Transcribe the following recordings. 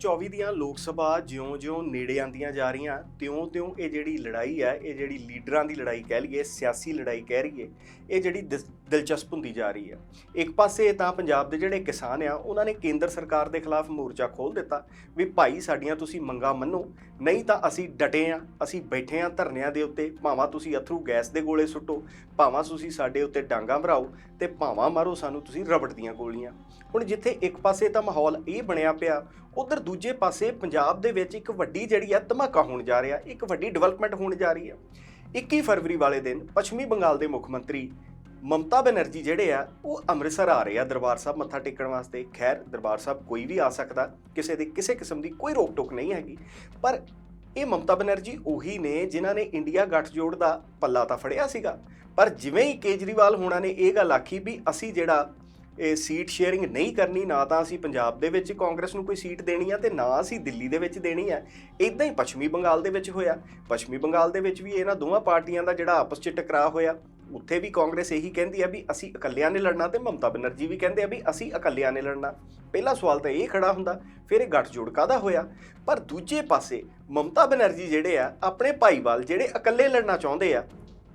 2024 ਦੀਆਂ ਲੋਕ ਸਭਾ ਜਿਉਂ-ਜਿਉਂ ਨੇੜੇ ਆਂਦੀਆਂ ਜਾ ਰਹੀਆਂ, ਤਿਉਂ-ਤਿਉਂ ਇਹ ਜਿਹੜੀ ਲੜਾਈ ਹੈ, ਇਹ ਜਿਹੜੀ ਲੀਡਰਾਂ ਦੀ ਲੜਾਈ ਕਹਿ ਲਈਏ, ਸਿਆਸੀ ਲੜਾਈ ਕਹਿ ਰਹੀਏ, ਇਹ ਜਿਹੜੀ ਦਿਸ- ਦਿਲਚਸਪ ਹੁੰਦੀ ਜਾ ਰਹੀ ਹੈ। ਇੱਕ ਪਾਸੇ ਤਾਂ ਪੰਜਾਬ ਦੇ ਜਿਹੜੇ ਕਿਸਾਨ ਆ, ਉਹਨਾਂ ਨੇ ਕੇਂਦਰ ਸਰਕਾਰ ਦੇ ਖਿਲਾਫ ਮੋਰਚਾ ਖੋਲ ਦਿੱਤਾ ਵੀ ਭਾਈ ਸਾਡੀਆਂ ਤੁਸੀਂ ਮੰਗਾਂ ਮੰਨੋ, ਨਹੀਂ ਤਾਂ ਅਸੀਂ ਡਟੇ ਆ, ਅਸੀਂ ਬੈਠੇ ਆ ਧਰਨਿਆਂ ਦੇ ਉੱਤੇ, ਭਾਵਾਂ ਤੁਸੀਂ ਅਥਰੂ ਗੈਸ ਦੇ ਗੋਲੇ ਸੁੱਟੋ, ਭਾਵਾਂ ਤੁਸੀਂ ਸਾਡੇ ਉੱਤੇ ਡਾਂਗਾ ਭਰਾਓ ਤੇ ਭਾਵਾਂ ਮਾਰੋ ਸਾਨੂੰ ਤੁਸੀਂ ਰਬੜ ਦੀਆਂ ਗੋਲੀਆਂ। ਹੁਣ ਜਿੱਥੇ ਇੱਕ ਪਾਸੇ ਤਾਂ ਮਾਹੌਲ ਇਹ ਬਣਿਆ ਪਿਆ ਉਧਰ ਦੂਜੇ ਪਾਸੇ ਪੰਜਾਬ ਦੇ ਵਿੱਚ ਇੱਕ ਵੱਡੀ ਜਿਹੜੀ ਆ ਧਮਾਕਾ ਹੋਣ ਜਾ ਰਿਹਾ, ਇੱਕ ਵੱਡੀ ਡਿਵੈਲਪਮੈਂਟ ਹੋਣ ਜਾ ਰਹੀ ਆ। 21 ਫਰਵਰੀ ਵਾਲੇ ਦਿਨ ਪੱਛਮੀ ਬੰਗਾਲ ਦੇ ਮੁੱਖ ਮੰਤਰੀ ਮਮਤਾ ਬੈਨਰਜੀ ਜਿਹੜੇ ਆ, ਉਹ ਅੰਮ੍ਰਿਤਸਰ ਆ ਰਹੇ ਆ ਦਰਬਾਰ ਸਾਹਿਬ ਮੱਥਾ ਟੇਕਣ ਵਾਸਤੇ। ਖੈਰ, ਦਰਬਾਰ ਸਾਹਿਬ ਕੋਈ ਵੀ ਆ ਸਕਦਾ, ਕਿਸੇ ਦੇ ਕਿਸੇ ਕਿਸਮ ਦੀ ਕੋਈ ਰੋਕ ਟੋਕ ਨਹੀਂ ਹੈਗੀ। ਪਰ ਇਹ ਮਮਤਾ ਬੈਨਰਜੀ ਉਹੀ ਨੇ ਜਿਨ੍ਹਾਂ ਨੇ ਇੰਡੀਆ ਗੱਠਜੋੜ ਦਾ ਪੱਲਾ ਤਾਂ ਫੜਿਆ ਸੀਗਾ। ਪਰ ਜਿਵੇਂ ਹੀ ਕੇਜਰੀਵਾਲ ਹੋਣਾ ਨੇ ਇਹ ਗੱਲ ਆਖੀ ਵੀ ਅਸੀਂ ਜਿਹੜਾ ਇਹ ਸੀਟ ਸ਼ੇਅਰਿੰਗ ਨਹੀਂ ਕਰਨੀ, ਨਾ ਤਾਂ ਅਸੀਂ ਪੰਜਾਬ ਦੇ ਵਿੱਚ ਕਾਂਗਰਸ ਨੂੰ ਕੋਈ ਸੀਟ ਦੇਣੀ ਆ ਤੇ ਨਾ ਅਸੀਂ ਦਿੱਲੀ ਦੇ ਵਿੱਚ ਦੇਣੀ ਆ। ਇਦਾਂ ਹੀ ਪੱਛਮੀ ਬੰਗਾਲ ਦੇ ਵਿੱਚ ਹੋਇਆ। ਪੱਛਮੀ ਬੰਗਾਲ ਦੇ ਵਿੱਚ ਵੀ ਇਹਨਾਂ ਦੋਵਾਂ ਪਾਰਟੀਆਂ ਦਾ ਜਿਹੜਾ ਆਪਸ 'ਚ ਟਕਰਾਅ ਹੋਇਆ। ਉੱਥੇ ਵੀ ਕਾਂਗਰਸ ਇਹੀ ਕਹਿੰਦੀ ਆ ਵੀ ਅਸੀਂ ਇਕੱਲਿਆਂ ਨੇ ਲੜਨਾ ਤੇ ਮਮਤਾ ਬਨਰਜੀ ਵੀ ਕਹਿੰਦੇ ਆ ਵੀ ਅਸੀਂ ਇਕੱਲਿਆਂ ਨੇ ਲੜਨਾ। ਪਹਿਲਾ ਸਵਾਲ ਤਾਂ ਇਹ ਖੜਾ ਹੁੰਦਾ, ਫਿਰ ਇਹ ਗੱਠਜੋੜ ਕਾਦਾ ਹੋਇਆ? ਪਰ ਦੂਜੇ ਪਾਸੇ ਮਮਤਾ ਬਨਰਜੀ ਜਿਹੜੇ ਆ, ਆਪਣੇ ਭਾਈਵਾਲ ਜਿਹੜੇ ਇਕੱਲੇ ਲੜਨਾ ਚਾਹੁੰਦੇ ਆ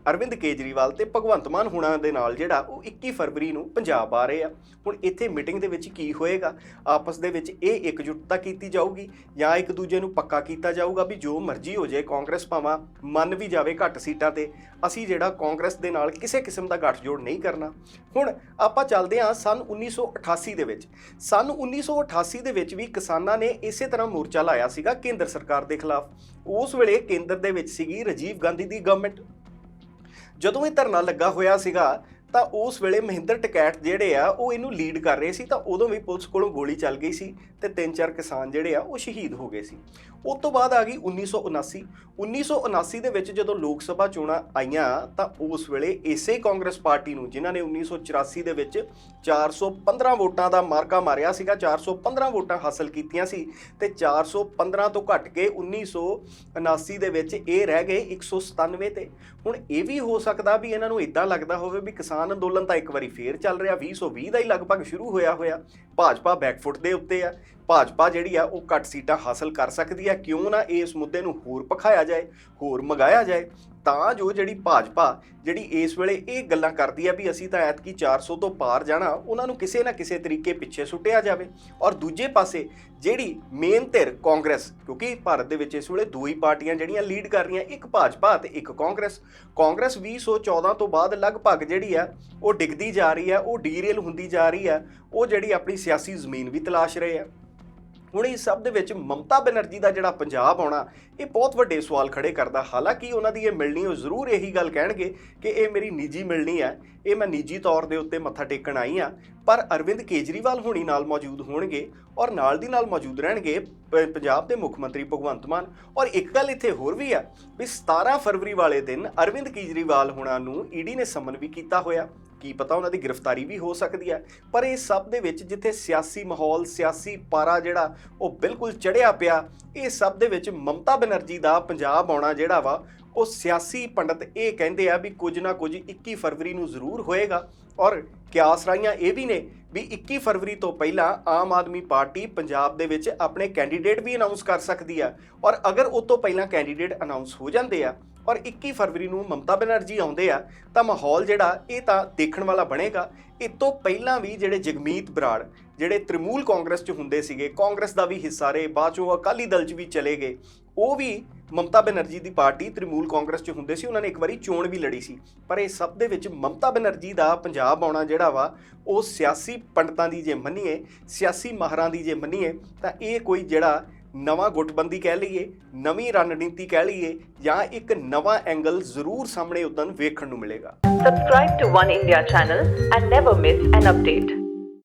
ਅਰਵਿੰਦ ਕੇਜਰੀਵਾਲ ਤੇ ਭਗਵੰਤ ਮਾਨ ਹੁਣਾਂ ਦੇ ਨਾਲ ਜਿਹੜਾ ਉਹ 21 ਫਰਵਰੀ ਨੂੰ ਪੰਜਾਬ ਆ ਰਹੇ ਆ। ਹੁਣ ਇੱਥੇ ਮੀਟਿੰਗ ਦੇ ਵਿੱਚ ਕੀ ਹੋਏਗਾ? ਆਪਸ ਦੇ ਵਿੱਚ ਇਹ ਇਕਜੁੱਟਤਾ ਕੀਤੀ ਜਾਊਗੀ ਜਾਂ ਇੱਕ ਦੂਜੇ ਨੂੰ ਪੱਕਾ ਕੀਤਾ ਜਾਊਗਾ ਵੀ ਜੋ ਮਰਜ਼ੀ ਹੋ ਜਾਏ, ਕਾਂਗਰਸ ਭਾਵਾਂ ਮੰਨ ਵੀ ਜਾਵੇ ਘੱਟ ਸੀਟਾਂ ਤੇ, ਅਸੀਂ ਜਿਹੜਾ ਕਾਂਗਰਸ ਦੇ ਨਾਲ ਕਿਸੇ ਕਿਸਮ ਦਾ ਗੱਠਜੋੜ ਨਹੀਂ ਕਰਨਾ। ਹੁਣ ਆਪਾਂ ਚੱਲਦੇ ਹਾਂ ਸਨ 1988 ਦੇ ਵਿੱਚ। ਸਨ 1988 ਦੇ ਵਿੱਚ ਵੀ ਕਿਸਾਨਾਂ ਨੇ ਇਸੇ ਤਰ੍ਹਾਂ ਮੋਰਚਾ ਲਾਇਆ ਸੀਗਾ ਕੇਂਦਰ ਸਰਕਾਰ ਦੇ ਖਿਲਾਫ। ਉਸ ਵੇਲੇ ਕੇਂਦਰ ਦੇ ਵਿੱਚ ਸੀਗੀ ਰਾਜੀਵ ਗਾਂਧੀ ਦੀ ਗਵਰਨਮੈਂਟ ਜਦੋਂ ਇਹ ਧਰਨਾ ਲੱਗਾ ਹੋਇਆ ਸੀਗਾ ਤਾਂ ਉਸ ਵੇਲੇ ਮਹਿੰਦਰ ਟਕੈਟ ਜਿਹੜੇ ਆ, ਉਹ ਇਹਨੂੰ ਲੀਡ ਕਰ ਰਹੇ ਸੀ ਤਾਂ ਉਦੋਂ ਵੀ ਪੁਲਿਸ ਕੋਲੋਂ ਗੋਲੀ ਚੱਲ ਗਈ ਸੀ ਤੇ ਤਿੰਨ ਚਾਰ ਕਿਸਾਨ ਜਿਹੜੇ ਆ, ਉਹ ਸ਼ਹੀਦ ਹੋ ਗਏ ਸੀ। ਉਸ ਤੋਂ ਬਾਅਦ ਆ ਗਈ 1979 1979 ਦੇ ਵਿੱਚ ਜਦੋਂ ਲੋਕ ਸਭਾ ਚੋਣਾਂ ਆਈਆਂ ਤਾਂ ਉਸ ਵੇਲੇ ਇਸੇ ਕਾਂਗਰਸ ਪਾਰਟੀ ਨੂੰ, ਜਿਨ੍ਹਾਂ ਨੇ 1984 ਦੇ ਵਿੱਚ 415 ਵੋਟਾਂ ਦਾ ਮਾਰਕਾ ਮਾਰਿਆ ਸੀਗਾ 415 ਵੋਟਾਂ ਹਾਸਲ ਕੀਤੀਆਂ ਸੀ ਤੇ 415 ਤੋਂ ਘਟ ਕੇ 1979 ਦੇ ਵਿੱਚ ਇਹ ਰਹਿ ਗਏ 197 ਤੇ। ਹੁਣ ਇਹ ਵੀ ਹੋ ਸਕਦਾ ਵੀ ਇਹਨਾਂ ਨੂੰ ਇਦਾਂ ਲੱਗਦਾ ਹੋਵੇ ਵੀ ਕਿਸਾਨ ਅੰਦੋਲਨ ਤਾਂ ਇੱਕ ਵਾਰੀ ਫੇਰ ਚੱਲ ਰਿਹਾ 2020 ਦਾ ਹੀ ਲਗਭਗ ਸ਼ੁਰੂ ਹੋਇਆ ਹੋਇਆ। ਭਾਜਪਾ ਬੈਕਫੁੱਟ ਦੇ ਉੱਤੇ ਆ। ਭਾਜਪਾ ਜਿਹੜੀ ਆ, ਉਹ ਘੱਟ ਸੀਟਾਂ ਹਾਸਲ ਕਰ ਸਕਦੀ ਹੈ ਕਿਉਂ ਨਾ ਇਸ ਮੁੱਦੇ ਨੂੰ ਹੋਰ ਪਖਾਇਆ ਜਾਏ, ਹੋਰ ਮਗਾਇਆ ਜਾਏ, ਤਾਂ ਜੋ ਜਿਹੜੀ ਭਾਜਪਾ, ਜਿਹੜੀ ਇਸ ਵੇਲੇ ਇਹ ਗੱਲਾਂ ਕਰਦੀ ਆ ਵੀ ਅਸੀਂ ਤਾਂ ਐਤਕੀ 400 ਤੋਂ ਪਾਰ ਜਾਣਾ, ਉਹਨਾਂ ਨੂੰ ਕਿਸੇ ਨਾ ਕਿਸੇ ਤਰੀਕੇ ਪਿੱਛੇ ਸੁੱਟਿਆ ਜਾਵੇ। ਔਰ ਦੂਜੇ ਪਾਸੇ ਜਿਹੜੀ ਮੇਨ ਧਿਰ ਕਾਂਗਰਸ, ਕਿਉਂਕਿ ਭਾਰਤ ਦੇ ਵਿੱਚ ਇਸ ਵੇਲੇ ਦੋ ਹੀ ਪਾਰਟੀਆਂ ਜਿਹੜੀਆਂ ਲੀਡ ਕਰ ਰਹੀਆਂ, ਇੱਕ ਭਾਜਪਾ ਤੇ ਇੱਕ ਕਾਂਗਰਸ। ਕਾਂਗਰਸ 2014 ਤੋਂ ਬਾਅਦ ਲਗਭਗ ਜਿਹੜੀ ਆ, ਉਹ ਡਿੱਗਦੀ ਜਾ ਰਹੀ ਆ, ਉਹ ਡੀਰੇਲ ਹੁੰਦੀ ਜਾ ਰਹੀ ਆ, ਉਹ ਜਿਹੜੀ ਆਪਣੀ ਸਿਆਸੀ ਜ਼ਮੀਨ ਵੀ ਤਲਾਸ਼ ਰਹੇ ਆ। ਹੁਣ ਇਸ ਸਭ ਦੇ ਵਿੱਚ ਮਮਤਾ ਬੈਨਰਜੀ ਦਾ ਜਿਹੜਾ ਪੰਜਾਬ ਆਉਣਾ, ਇਹ ਬਹੁਤ ਵੱਡੇ ਸਵਾਲ ਖੜੇ ਕਰਦਾ। ਹਾਲਾਂਕਿ ਉਹਨਾਂ ਦੀ ਇਹ ਮਿਲਣੀ, ਉਹ ਜ਼ਰੂਰ ਇਹੀ ਗੱਲ ਕਹਿਣਗੇ ਕਿ ਇਹ ਮੇਰੀ ਨਿੱਜੀ ਮਿਲਣੀ ਹੈ, ਇਹ ਮੈਂ ਨਿੱਜੀ ਤੌਰ ਦੇ ਉੱਤੇ ਮੱਥਾ ਟੇਕਣ ਆਈ ਆ ਪਰ ਅਰਵਿੰਦ ਕੇਜਰੀਵਾਲ ਹੋਣੀ ਨਾਲ ਮੌਜੂਦ ਹੋਣਗੇ ਔਰ ਨਾਲ ਦੀ ਨਾਲ ਮੌਜੂਦ ਰਹਿਣਗੇ ਪ- ਪੰਜਾਬ ਦੇ ਮੁੱਖ ਮੰਤਰੀ ਭਗਵੰਤ ਮਾਨ। ਔਰ ਇੱਕ ਗੱਲ ਇੱਥੇ ਹੋਰ ਵੀ ਆ ਵੀ 17 ਫਰਵਰੀ ਵਾਲੇ ਦਿਨ ਅਰਵਿੰਦ ਕੇਜਰੀਵਾਲ ਹੋਣਾ ਨੂੰ ਈਡੀ ਨੇ ਸਮਨ ਵੀ ਕੀਤਾ ਹੋਇਆ। ਕੀ ਪਤਾ ਉਹਨਾਂ ਦੀ ਗ੍ਰਿਫਤਾਰੀ ਵੀ ਹੋ ਸਕਦੀ ਹੈ। ਪਰ ਇਹ ਸਭ ਦੇ ਵਿੱਚ ਜਿੱਥੇ ਸਿਆਸੀ ਮਾਹੌਲ, ਸਿਆਸੀ ਪਾਰਾ ਜਿਹੜਾ, ਉਹ ਬਿਲਕੁਲ ਚੜਿਆ ਪਿਆ, ਇਹ ਸਭ ਦੇ ਵਿੱਚ ਮਮਤਾ ਬਨਰਜੀ ਦਾ ਪੰਜਾਬ ਆਉਣਾ ਜਿਹੜਾ ਵਾ, ਉਹ ਸਿਆਸੀ ਪੰਡਤ ਇਹ ਕਹਿੰਦੇ ਆ ਵੀ ਕੁਝ ਨਾ ਕੁਝ 21 ਫਰਵਰੀ ਨੂੰ ਜ਼ਰੂਰ ਹੋਏਗਾ। ਔਰ ਕਿਆਸ ਰਾਈਆਂ ਇਹ ਵੀ ਨੇ ਵੀ 21 ਫਰਵਰੀ ਤੋਂ ਪਹਿਲਾਂ ਆਮ ਆਦਮੀ ਪਾਰਟੀ ਪੰਜਾਬ ਦੇ ਵਿੱਚ ਆਪਣੇ ਕੈਂਡੀਡੇਟ ਵੀ ਅਨਾਉਂਸ ਕਰ ਸਕਦੀ ਆ। ਔਰ ਅਗਰ ਉਹ ਤੋਂ ਪਹਿਲਾਂ ਕੈਂਡੀਡੇਟ ਅਨਾਉਂਸ ਹੋ ਜਾਂਦੇ ਆ ਔਰ 21 ਫਰਵਰੀ ਨੂੰ ਮਮਤਾ ਬੈਨਰਜੀ ਆਉਂਦੇ ਆ, ਤਾਂ ਮਾਹੌਲ ਜਿਹੜਾ ਇਹ ਤਾਂ ਦੇਖਣ ਵਾਲਾ ਬਣੇਗਾ। ਇਹ ਤੋਂ ਪਹਿਲਾਂ ਵੀ ਜਿਹੜੇ ਜਗਮੀਤ ਬਰਾੜ, ਜਿਹੜੇ ਤ੍ਰਿਮੂਲ ਕਾਂਗਰਸ 'ਚ ਹੁੰਦੇ ਸੀਗੇ, ਕਾਂਗਰਸ ਦਾ ਵੀ ਹਿੱਸਾ ਰਹੇ, ਬਾਅਦ 'ਚੋਂ ਅਕਾਲੀ ਦਲ 'ਚ ਵੀ ਚਲੇ ਗਏ, ਉਹ ਵੀ ਮਮਤਾ ਬੈਨਰਜੀ ਦੀ ਪਾਰਟੀ ਤ੍ਰਿਮੂਲ ਕਾਂਗਰਸ 'ਚ ਹੁੰਦੇ ਸੀ, ਉਹਨਾਂ ਨੇ ਇੱਕ ਵਾਰੀ ਚੋਣ ਵੀ ਲੜੀ ਸੀ। ਪਰ ਇਹ ਸਭ ਦੇ ਵਿੱਚ ਮਮਤਾ ਬੈਨਰਜੀ ਦਾ ਪੰਜਾਬ ਆਉਣਾ ਜਿਹੜਾ ਵਾ, ਉਹ ਸਿਆਸੀ ਪੰਡਤਾਂ ਦੀ ਜੇ ਮੰਨੀਏ, ਸਿਆਸੀ ਮਾਹਰਾਂ ਦੀ ਜੇ ਮੰਨੀਏ, ਤਾਂ ਇਹ ਕੋਈ ਜਿਹੜਾ ਨਵਾਂ ਗੁੱਟਬੰਦੀ ਕਹਿ ਲਈਏ, ਨਵੀਂ ਰਣਨੀਤੀ ਕਹਿ ਲਈਏ, ਜਾਂ ਇੱਕ ਨਵਾਂ ਐਂਗਲ ਜ਼ਰੂਰ ਸਾਹਮਣੇ ਉਦੋਂ ਵੇਖਣ ਨੂੰ ਮਿਲੇਗਾ Subscribe to One India channel and never miss an update.